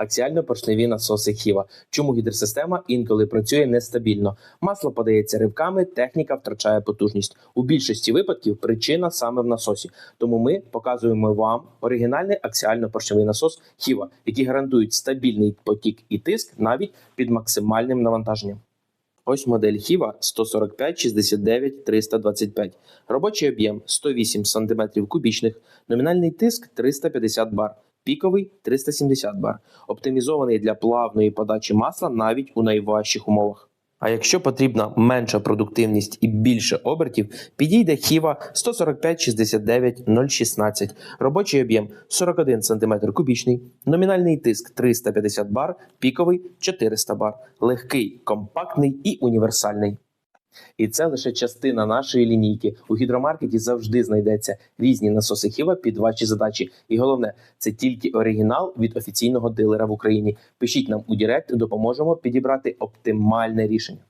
аксіально-поршневі насоси Хіва. Чому гідросистема інколи працює нестабільно? Масло подається ривками, техніка втрачає потужність. У більшості випадків причина саме в насосі. Тому ми показуємо вам оригінальний аксіально-поршневий насос Хіва, який гарантують стабільний потік і тиск навіть під максимальним навантаженням. Ось модель Хіва 145 69 325. Робочий об'єм 108 см кубічних, номінальний тиск 350 бар, піковий 370 бар, оптимізований для плавної подачі масла навіть у найважчих умовах. А якщо потрібна менша продуктивність і більше обертів, підійде Хіва 145 69 016, робочий об'єм 41 см кубічний, номінальний тиск 350 бар, піковий 400 бар, легкий, компактний і універсальний. І це лише частина нашої лінійки. У гідромаркеті завжди знайдеться різні насоси Хіва під ваші задачі. І головне, це тільки оригінал від офіційного дилера в Україні. Пишіть нам у Директ, допоможемо підібрати оптимальне рішення.